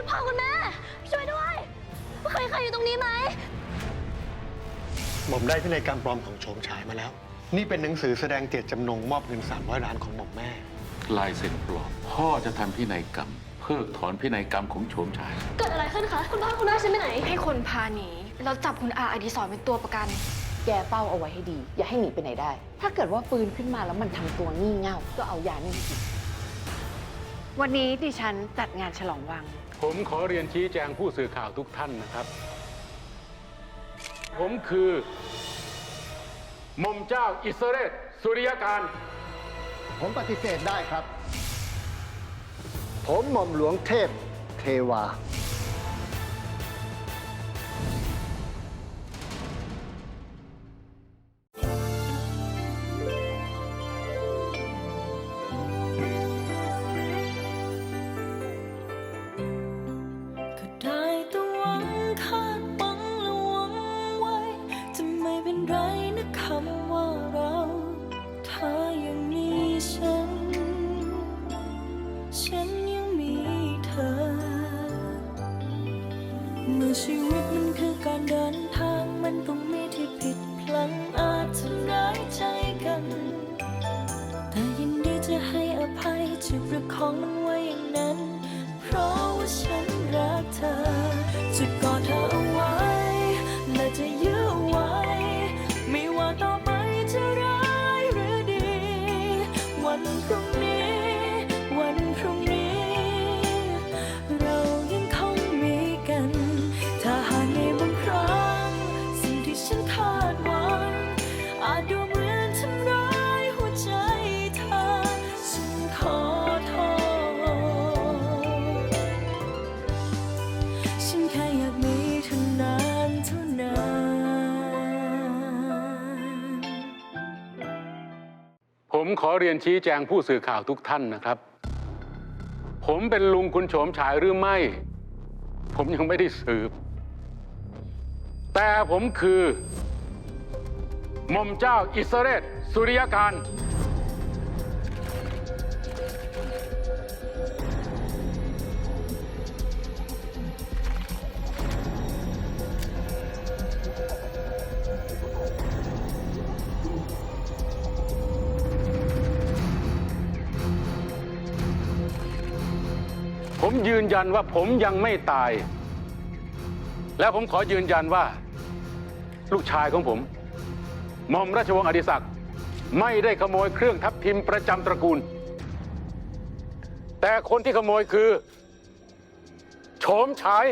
คุณพ่อคุณแม่ ช่วยด้วย ใครใครอยู่ตรงนี้ไหม หม่อมได้พินัยกรรมปลอมของโฉมฉายมาแล้ว นี่เป็นหนังสือแสดงเจตจำนงมอบเงิน300ล้านของหม่อมแม่ ลายเซ็นปลอม พ่อจะทำพินัยกรรม เพิกถอนพินัยกรรมของโฉมชาย เกิดอะไรขึ้นคะ คุณพ่อคุณแม่ฉันไปไหน ให้คนพาหนี แล้วจับคุณอาอดีศรเป็นตัวประกัน แกเป้าเอาไว้ให้ดี อย่าให้หนีไปไหนได้ ถ้าเกิดว่าปืนขึ้นมาแล้วมันทำตัวงี่เง่าก็เอายานี่มากินวันนี้ดิฉันจัดงานฉลองวัง ผมขอเรียนชี้แจงผู้สื่อข่าวทุกท่านนะครับ ผมคือหม่อมเจ้าอิสราเรศสุริยการ ผมปฏิเสธได้ครับ ผมหม่อมหลวงเทพเทวา ภัยจะประคองมันไว้อย่าง ขอเรียนชี้แจงผู้สื่อข่าวทุกท่านนะครับ ผมเป็นลุงคุณโฉมฉายหรือไม่ ผมยังไม่ได้สืบ แต่ผมคือหม่อมเจ้าอิสรเรศสุริยการ ผมยืนยันว่าผมยังไม่ตาย และผมขอยืนยันว่า ลูกชายของผมหม่อมราชวงศ์อดิศักดิ์ไม่ได้ขโมยเครื่องทับทิมประจำตระกูล แต่คนที่ขโมยคือโฉมฉาย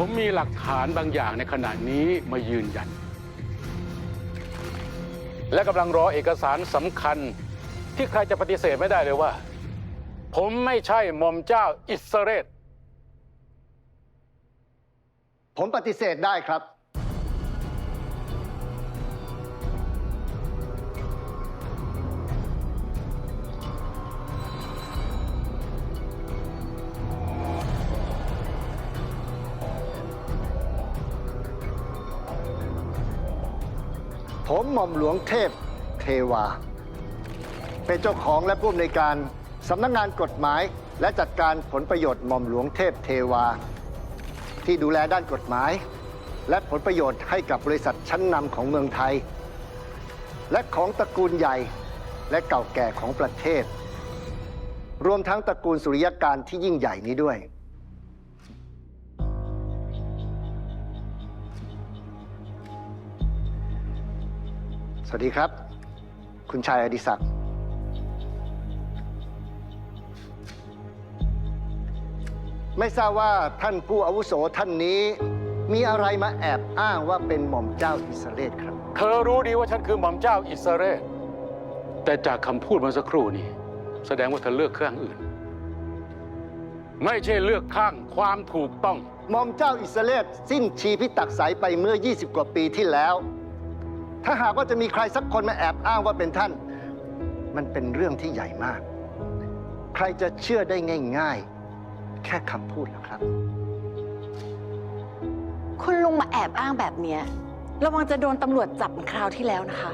ผมมีหลักฐานบางอย่างในขณะนี้มายืนยัน และกำลังรอเอกสารสำคัญที่ใครจะปฏิเสธไม่ได้เลยว่า ผมไม่ใช่หม่อมเจ้าอิสรเรศผมปฏิเสธได้ครับ ผมหม่อมหลวงเทพเทวา เป็นเจ้าของและผู้อำนวยการสำนักงานกฎหมาย และจัดการผลประโยชน์หม่อมหลวงเทพเทวา ที่ดูแลด้านกฎหมาย และผลประโยชน์ให้กับบริษัทชั้นนำของเมืองไทย และของตระกูลใหญ่และเก่าแก่ของประเทศ รวมทั้งตระกูลสุริยการที่ยิ่งใหญ่นี้ด้วย สวัสดีครับ คุณชายอดิศักดิ์ไม่ทราบว่าท่านผู้อาวุโสท่านนี้ มีอะไรมาแอบอ้างว่าเป็นหม่อมเจ้าอิสราเอลครับ เธอรู้ดีว่าฉันคือหม่อมเจ้าอิสราเรศแต่จากคำพูดเมื่อสักครู่นี้แสดงว่าเธอเลือกข้างอื่น ไม่ใช่เลือกข้างความถูกต้อง หม่อมเจ้าอิสราเอลสิ้นชีพิตักใสไปเมื่อ 20 กว่าปีที่แล้ว ถ้าหากว่าจะมีใครสักคนมาแอบอ้างว่าเป็นท่าน มันเป็นเรื่องที่ใหญ่มาก ใครจะเชื่อได้ง่าย ๆ แค่คำพูดหรอครับ คุณลุงมาแอบอ้างแบบเนี้ยระวังจะโดนตำรวจจับเหมือนคราวที่แล้วนะคะ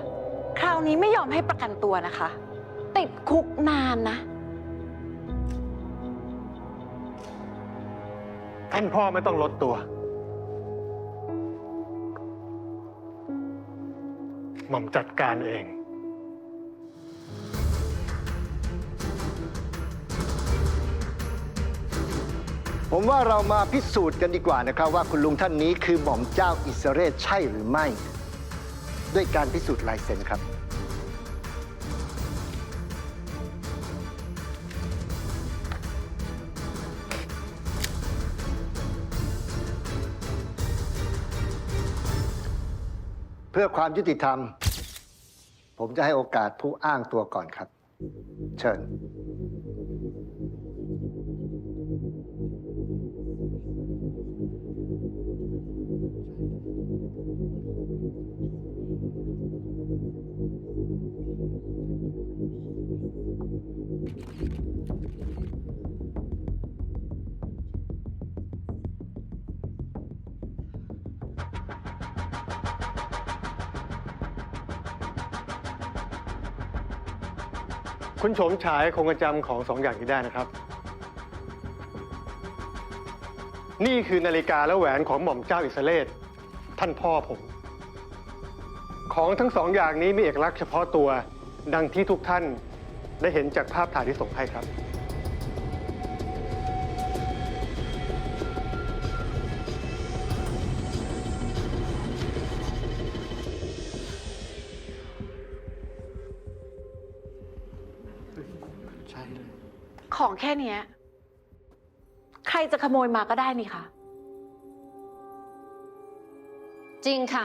คราวนี้ไม่ยอมให้ประกันตัวนะคะ ติดคุกนานนะ ท่านพ่อไม่ต้องลดตัว หม่อมจัดการเอง ผมว่าเรามาพิสูจน์กันดีกว่านะครับ ว่าคุณลุงท่านนี้คือหม่อมเจ้าอิสรเรศใช่หรือไม่ ด้วยการพิสูจน์ลายเซ็นครับ เพื่อความยุติธรรม ผมจะให้โอกาสผู้อ้างตัวก่อนครับ เชิญ คุณโฉมฉายคงจะจำของสองอย่างนี้ได้นะครับ นี่คือนาฬิกาและแหวนของหม่อมเจ้าอิสเลตท่านพ่อผม ของทั้งสองอย่างนี้มีเอกลักษณ์เฉพาะตัว ดังที่ทุกท่านได้เห็นจากภาพถ่ายที่ส่งให้ครับ ของแค่เนี้ย ใครจะขโมยมาก็ได้นี่คะ จริงค่ะ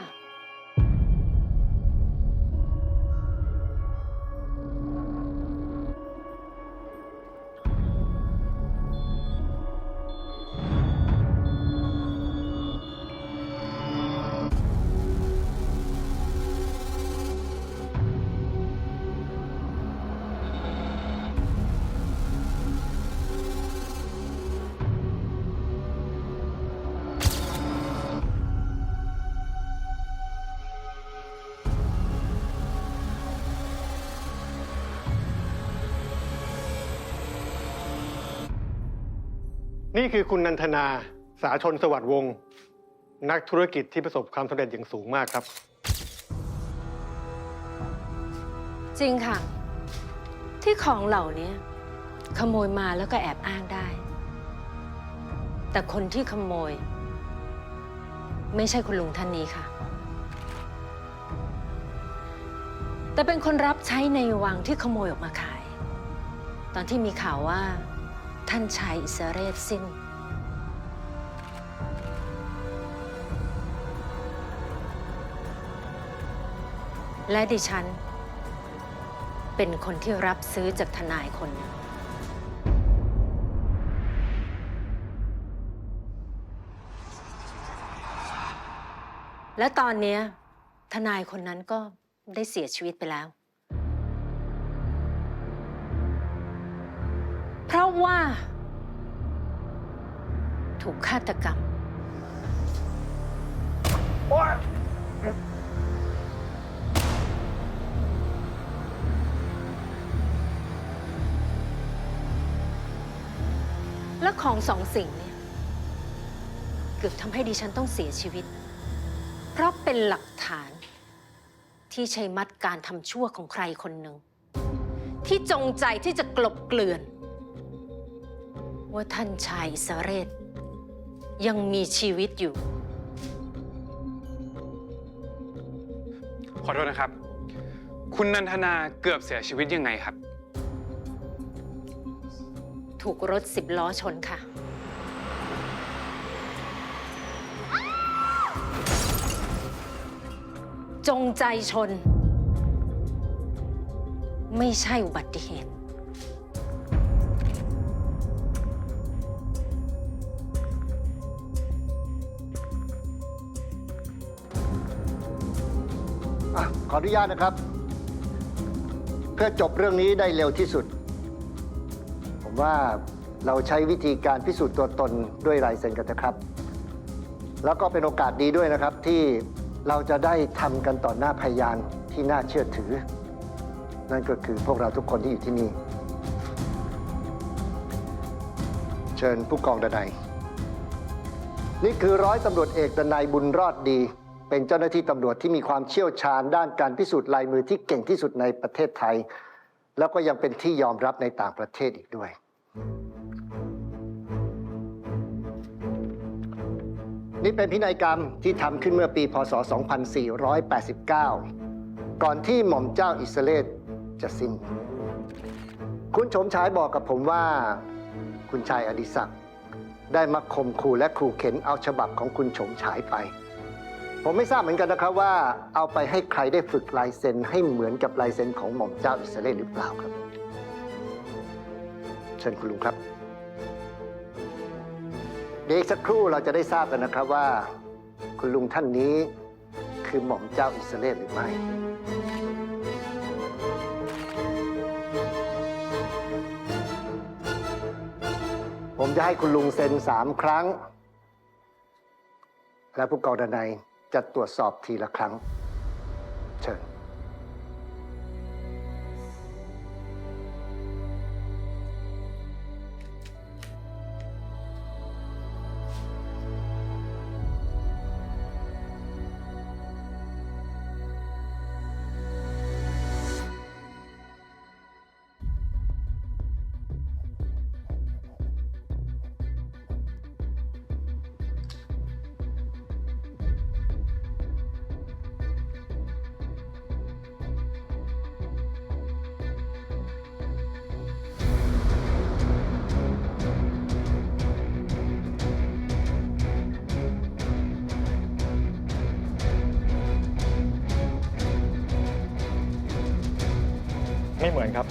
นี่คือคุณนันทนาสาชนสวัสดิ์วงศ์นักธุรกิจที่ประสบความสำเร็จอย่างสูงมากครับ จริงค่ะ ที่ของเหล่านี้ขโมยมาแล้วก็แอบอ้างได้ แต่คนที่ขโมย ไม่ใช่คุณลุงท่านนี้ค่ะ แต่เป็นคนรับใช้ในวังที่ขโมยออกมาขาย ตอนที่มีข่าวว่า ท่านชายอิสรเรศสิ้น และดิฉัน เป็นคนที่รับซื้อจากทนายคนหนึ่งและตอนนี้ทนายคนนั้นก็ได้เสียชีวิตไปแล้ว เพราะว่า ถูกฆาตกรรม และของสองสิ่งเนี่ยเกือบทำให้ดิฉันต้องเสียชีวิต เพราะเป็นหลักฐาน ที่ใช้มัดการทำชั่วของใครคนหนึ่ง ที่จงใจที่จะกลบเกลื่อน ว่าท่านชายอิสราเรศยังมีชีวิตอยู่ ขอโทษนะครับ คุณนันทนาเกือบเสียชีวิตยังไงครับ ถูกรถสิบล้อชนค่ะ จงใจชน ไม่ใช่อุบัติเหตุ อะขออนุญาตนะครับ เพื่อจบเรื่องนี้ได้เร็วที่สุด ผมว่าเราใช้วิธีการพิสูจน์ตัวตนด้วยลายเซ็นกันนะครับ แล้วก็เป็นโอกาสดีด้วยนะครับที่เราจะได้ทำกันต่อหน้าพยานที่น่าเชื่อถือ นั่นก็คือพวกเราทุกคนที่อยู่ที่นี่ เชิญผู้กองดนัยนี่คือร้อยตำรวจเอกดนัยบุญรอดดี เป็นเจ้าหน้าที่ตำรวจที่มีความเชี่ยวชาญด้านการพิสูจน์ลายมือที่เก่งที่สุดในประเทศไทย แล้วก็ยังเป็นที่ยอมรับในต่างประเทศอีกด้วย นี่เป็นพินัยกรรมที่ทำขึ้นเมื่อปีพศ 2489 ก่อนที่หม่อมเจ้าอิสเอลจะสิ้น คุณโฉมฉายบอกกับผมว่า คุณชายอดิศักดิ์ได้มาข่มขู่และขู่เข็นเอาฉบับของคุณโฉมฉายไป ผมไม่ทราบเหมือนกันนะครับว่าเอาไปให้ใครได้ฝึกลายเซ็นให้เหมือนกับลายเซ็นของหม่อมเจ้าอิสรเอลหรือเปล่าครับ เชิญคุณลุงครับ เดี๋ยวอีกสักครู่เราจะได้ทราบกันนะครับว่า คุณลุงท่านนี้คือหม่อมเจ้าอิสรเอลหรือไม่ ผมจะให้คุณลุงเซ็นสามครั้ง และผู้กองดนัย จะตรวจสอบทีละครั้ง ไม่เหมือนครับ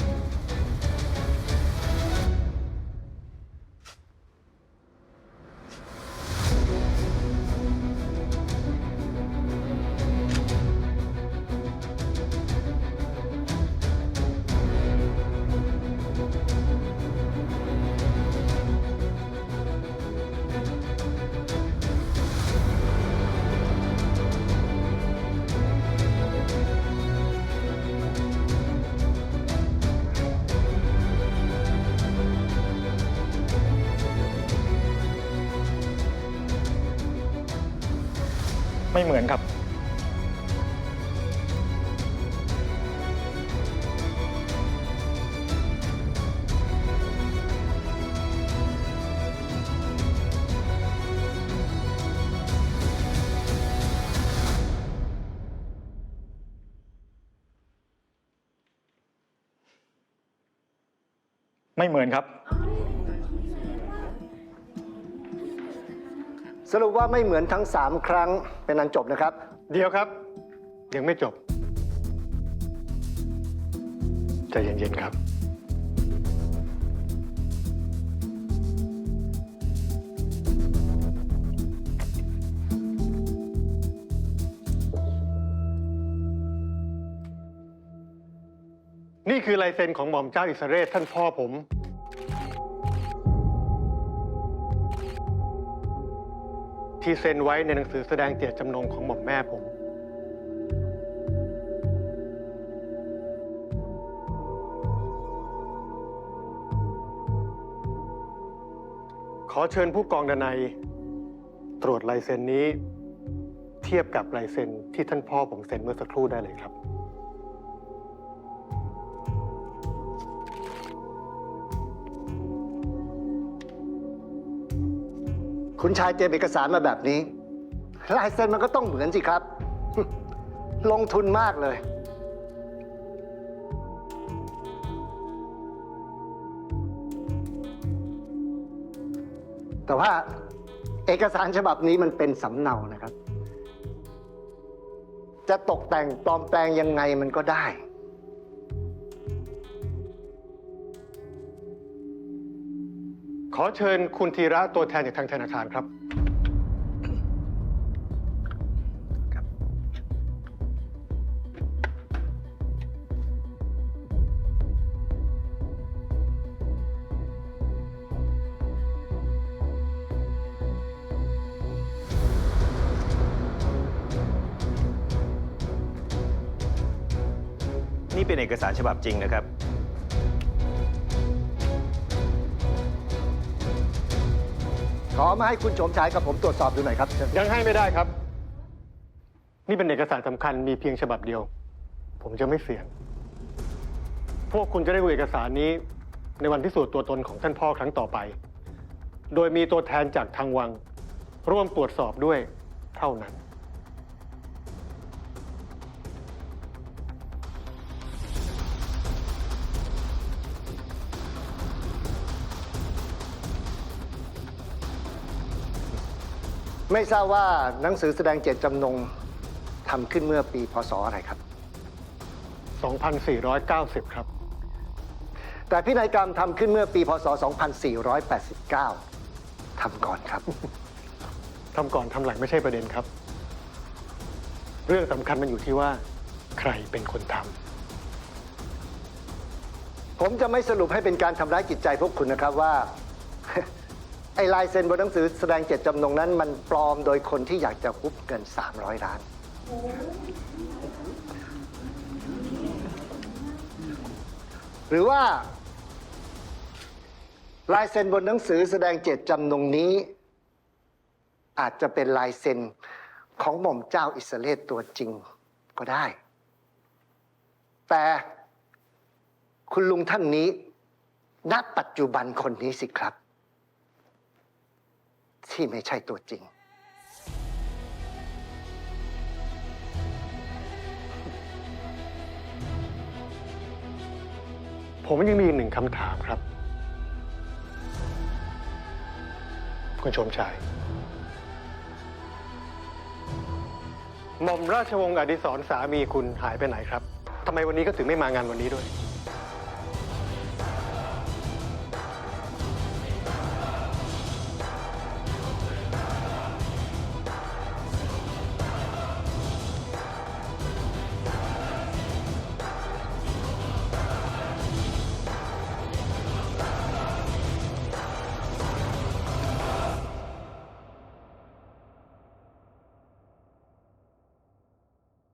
ไม่เหมือนครับ ไม่เหมือนครับ สรุปว่าไม่เหมือนทั้งสามครั้งเป็นอันจบนะครับ เดียวครับ ยังไม่จบใจเย็นๆครับ นี่คือลายเซ็นของหม่อมเจ้าอิสราเอลท่านพ่อผม ที่เซ็นไว้ในหนังสือแสดงเจตจำนงของหม่อมแม่ผม ขอเชิญผู้กองดนัย ตรวจลายเซ็นนี้ เทียบกับลายเซ็นที่ท่านพ่อผมเซ็นเมื่อสักครู่ได้เลยครับ คุณชายเตรียมเอกสารมาแบบนี้ลายเซ็นมันก็ต้องเหมือนสิครับ ลงทุนมากเลย แต่ว่าเอกสารฉบับนี้มันเป็นสำเนานะครับ จะตกแต่งปลอมแปลงยังไงมันก็ได้ ขอเชิญคุณธีระตัวแทนจากทางธนาคารครับ นี่เป็นเอกสารฉบับจริงนะครับ ขอมาให้คุณโฉมฉายกับผมตรวจสอบดูหน่อยครับเชิญยังให้ไม่ได้ครับ นี่เป็นเอกสารสำคัญมีเพียงฉบับเดียว ผมจะไม่เสี่ยง พวกคุณจะได้ดูเอกสารนี้ ในวันพิสูจน์ตัวตนของท่านพ่อครั้งต่อไป โดยมีตัวแทนจากทางวัง ร่วมตรวจสอบด้วยเท่านั้น ไม่ทราบว่าหนังสือแสดงเจตจำนงทำขึ้นเมื่อปีพศอะไรครับ 2490 ครับ แต่พินัยกรรมทำขึ้นเมื่อปีพศ 2489ทำก่อนครับ ทำก่อนทำหลังไม่ใช่ประเด็นครับ เรื่องสำคัญมันอยู่ที่ว่า ใครเป็นคนทำผมจะไม่สรุปให้เป็นการทำร้ายจิตใจพวกคุณนะครับว่า ไอ้ลายเซ็นบนหนังสือแสดงเจตจำนงนั้น มันปลอมโดยคนที่อยากจะฮุบเงิน 300 ล้าน หรือว่า ลายเซ็นบนหนังสือแสดงเจตจำนงนี้ อาจจะเป็นลายเซ็นของหม่อมเจ้าอิสรเอลตัวจริงก็ได้ แต่คุณลุงท่านนี้ ณปัจจุบันคนนี้สิครับ ที่ไม่ใช่ตัวจริง ผมยังมีอีกหนึ่งคำถามครับ คุณชมชายหม่อมราชวงศ์อดิศรสามีคุณหายไปไหนครับทำไมวันนี้ก็ถึงไม่มางานวันนี้ด้วย